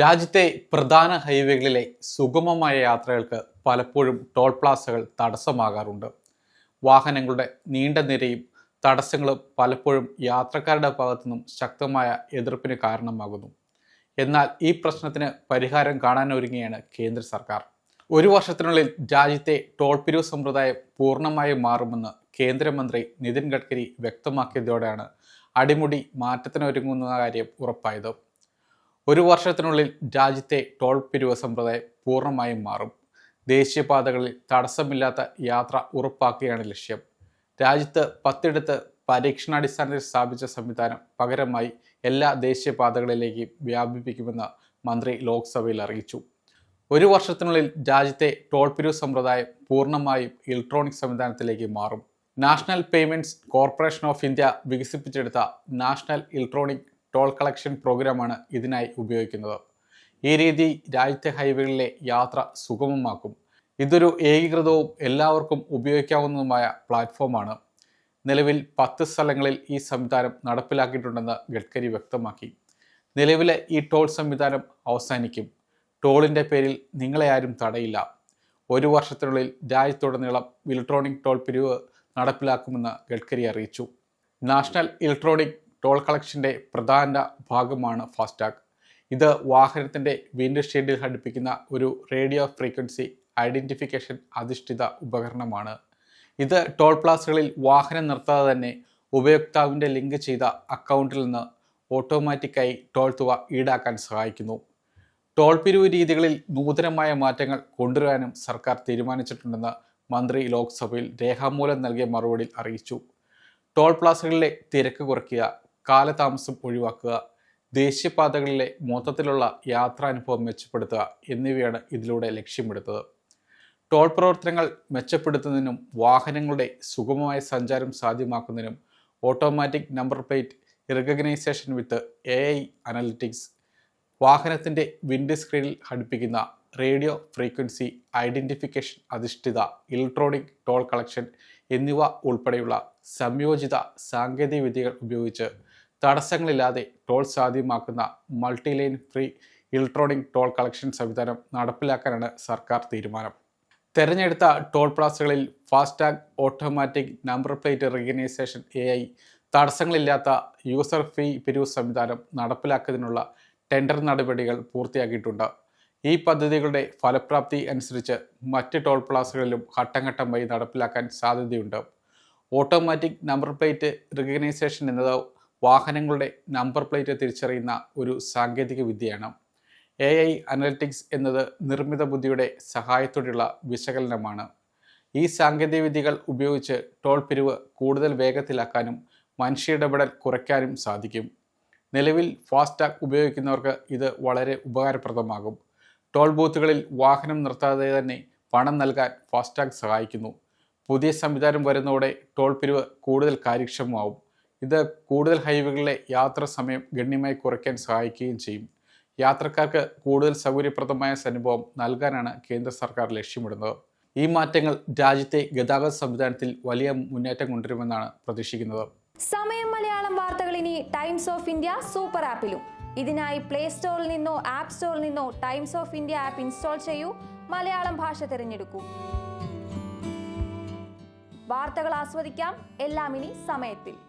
രാജ്യത്തെ പ്രധാന ഹൈവേകളിലെ സുഗമമായ യാത്രകൾക്ക് പലപ്പോഴും ടോൾ പ്ലാസകൾ തടസ്സമാകാറുണ്ട്. വാഹനങ്ങളുടെ നീണ്ട നിരയും തടസ്സങ്ങളും പലപ്പോഴും യാത്രക്കാരുടെ ഭാഗത്തുനിന്നും ശക്തമായ എതിർപ്പിന് കാരണമാകുന്നു. എന്നാൽ ഈ പ്രശ്നത്തിന് പരിഹാരം കാണാനൊരുങ്ങിയാണ് കേന്ദ്ര സർക്കാർ. ഒരു വർഷത്തിനുള്ളിൽ രാജ്യത്തെ ടോൾ പിരിവ് സമ്പ്രദായം പൂർണമായും മാറുമെന്ന് കേന്ദ്രമന്ത്രി നിതിൻ ഗഡ്കരി വ്യക്തമാക്കിയതോടെയാണ് അടിമുടി മാറ്റത്തിനൊരുങ്ങുന്ന കാര്യം ഉറപ്പായത്. ഒരു വർഷത്തിനുള്ളിൽ രാജ്യത്തെ ടോൾ പിരിവ് സമ്പ്രദായം പൂർണമായും മാറും. ദേശീയപാതകളിൽ തടസ്സമില്ലാത്ത യാത്ര ഉറപ്പാക്കുകയാണ് ലക്ഷ്യം. രാജ്യത്ത് പത്തിടത്ത് പരീക്ഷണാടിസ്ഥാനത്തിൽ സ്ഥാപിച്ച സംവിധാനം പകരമായി എല്ലാ ദേശീയപാതകളിലേക്കും വ്യാപിപ്പിക്കുമെന്ന് മന്ത്രി ലോക്സഭയിൽ അറിയിച്ചു. ഒരു വർഷത്തിനുള്ളിൽ രാജ്യത്തെ ടോൾ പിരിവ് സമ്പ്രദായം പൂർണമായും ഇലക്ട്രോണിക് സംവിധാനത്തിലേക്ക് മാറും. National payments corporation of India വികസിപ്പിച്ചെടുത്ത നാഷണൽ ഇലക്ട്രോണിക് ടോൾ കളക്ഷൻ പ്രോഗ്രാമാണ് ഇതിനായി ഉപയോഗിക്കുന്നത്. ഈ രീതി രാജ്യത്തെ ഹൈവേകളിലെ യാത്ര സുഗമമാക്കും. ഇതൊരു ഏകീകൃതവും എല്ലാവർക്കും ഉപയോഗിക്കാവുന്നതുമായ പ്ലാറ്റ്ഫോമാണ്. നിലവിൽ പത്ത് സ്ഥലങ്ങളിൽ ഈ സംവിധാനം നടപ്പിലാക്കിയിട്ടുണ്ടെന്ന് ഗഡ്കരി വ്യക്തമാക്കി. നിലവിലെ ഈ ടോൾ സംവിധാനം അവസാനിക്കും. ടോളിന്റെ പേരിൽ നിങ്ങളെ ആരും തടയില്ല. ഒരു വർഷത്തിനുള്ളിൽ രാജ്യത്തുടനീളം ഇലക്ട്രോണിക് ടോൾ പിരിവ് നടപ്പിലാക്കുമെന്ന് ഗഡ്കരി അറിയിച്ചു. നാഷണൽ ഇലക്ട്രോണിക് ടോൾ കളക്ഷന്റെ പ്രധാന ഭാഗമാണ് ഫാസ്ടാഗ് ഇത് വാഹനത്തിന്റെ വിൻഡ് വിൻഡ്ഷീൽഡിൽ ഘടിപ്പിക്കുന്ന ഒരു റേഡിയോ ഫ്രീക്വൻസി ഐഡന്റിഫിക്കേഷൻ അധിഷ്ഠിത ഉപകരണമാണ്. ഇത് ടോൾ പ്ലാസകളിൽ വാഹനം നിർത്താതെ തന്നെ ഉപയോക്താവിന്റെ ലിങ്ക് ചെയ്ത അക്കൗണ്ടിൽ നിന്ന് ഓട്ടോമാറ്റിക്കായി ടോൾ തുക ഈടാക്കാൻ സഹായിക്കുന്നു. ടോൾ പിരിവ് രീതികളിൽ നൂതനമായ മാറ്റങ്ങൾ കൊണ്ടുവരാനും സർക്കാർ തീരുമാനിച്ചിട്ടുണ്ടെന്ന് മന്ത്രി ലോക്സഭയിൽ രേഖാമൂലം നൽകിയ മറുപടിയിൽ അറിയിച്ചു. ടോൾ പ്ലാസകളിലെ തിരക്ക് കുറയ്ക്കുക കാലതാമസം ഒഴിവാക്കുക ദേശീയപാതകളിലെ മൊത്തത്തിലുള്ള യാത്രാനുഭവം മെച്ചപ്പെടുത്തുക എന്നിവയാണ് ഇതിലൂടെ ലക്ഷ്യമെടുത്തത് ടോൾ പ്രവർത്തനങ്ങൾ മെച്ചപ്പെടുത്തുന്നതിനും വാഹനങ്ങളുടെ സുഗമമായ സഞ്ചാരം സാധ്യമാക്കുന്നതിനും automatic number plate recognition with A I analytics വാഹനത്തിന്റെ വിൻഡ് സ്ക്രീനിൽ ഘടിപ്പിക്കുന്ന റേഡിയോ ഫ്രീക്വൻസി ഐഡന്റിഫിക്കേഷൻ അധിഷ്ഠിത ഇലക്ട്രോണിക് ടോൾ കളക്ഷൻ എന്നിവ ഉൾപ്പെടെയുള്ള സംയോജിത സാങ്കേതിക വിദ്യകൾ ഉപയോഗിച്ച് തടസ്സങ്ങളില്ലാതെ ടോൾ സാധ്യമാക്കുന്ന multi lane free electronic toll collection സംവിധാനം നടപ്പിലാക്കാനാണ് സർക്കാർ തീരുമാനം. തെരഞ്ഞെടുത്ത toll പ്ലാസകളിൽ FASTag automatic number plate recognition A I തടസ്സങ്ങളില്ലാത്ത user fee പിരിവ് സംവിധാനം നടപ്പിലാക്കുന്നതിനുള്ള ടെൻഡർ നടപടികൾ പൂർത്തിയാക്കിയിട്ടുണ്ട്. ഈ പദ്ധതികളുടെ ഫലപ്രാപ്തി അനുസരിച്ച് മറ്റ് ടോൾ പ്ലാസകളിലും ഘട്ടംഘട്ടമായി നടപ്പിലാക്കാൻ സാധ്യതയുണ്ട്. ഓട്ടോമാറ്റിക് നമ്പർ പ്ലേറ്റ് റെക്കഗ്നൈസേഷൻ എന്നത് വാഹനങ്ങളുടെ നമ്പർ പ്ലേറ്റ് തിരിച്ചറിയുന്ന ഒരു സാങ്കേതിക വിദ്യയാണ്. എ ഐ അനലിറ്റിക്സ് എന്നത് നിർമ്മിത ബുദ്ധിയുടെ സഹായത്തോടെയുള്ള വിശകലനമാണ്. ഈ സാങ്കേതിക വിദ്യകൾ ഉപയോഗിച്ച് ടോൾ പിരിവ് കൂടുതൽ വേഗത്തിലാക്കാനും മനുഷ്യ ഇടപെടൽ കുറയ്ക്കാനും സാധിക്കും. നിലവിൽ ഫാസ്ടാഗ് ഉപയോഗിക്കുന്നവർക്ക് ഇത് വളരെ ഉപകാരപ്രദമാകും. ടോൾ ബൂത്തുകളിൽ വാഹനം നിർത്താതെ തന്നെ പണം നൽകാൻ ഫാസ്ടാഗ് സഹായിക്കുന്നു. പുതിയ സംവിധാനം വരുന്നതോടെ ടോൾ പിരിവ് കൂടുതൽ കാര്യക്ഷമമാവും. ഇത് കൂടുതൽ ഹൈവേകളിലെ യാത്ര സമയം ഗണ്യമായി കുറയ്ക്കാൻ സഹായിക്കുകയും ചെയ്യും. യാത്രക്കാർക്ക് കൂടുതൽ സൗകര്യപ്രദമായ അനുഭവം നൽകാനാണ് കേന്ദ്ര സർക്കാർ ലക്ഷ്യമിടുന്നത്. ഈ മാറ്റങ്ങൾ രാജ്യത്തെ ഗതാഗത സംവിധാനത്തിൽ വലിയ മുന്നേറ്റം കൊണ്ടുവരുമെന്നാണ് പ്രതീക്ഷിക്കുന്നത്. സമയം മലയാളം വാർത്തകൾ ഇനി ടൈംസ് ഓഫ് ഇന്ത്യ സൂപ്പർ ആപ്പിലും. ഇതിനായി പ്ലേ സ്റ്റോറിൽ നിന്നോ ആപ്പ് സ്റ്റോറിൽ നിന്നോ Times of India app install ചെയ്യൂ. മലയാളം ഭാഷ തിരഞ്ഞെടുക്കൂ. വാർത്തകൾ ആസ്വദിക്കാം. എല്ലാം ഇനി സമയത്തിൽ.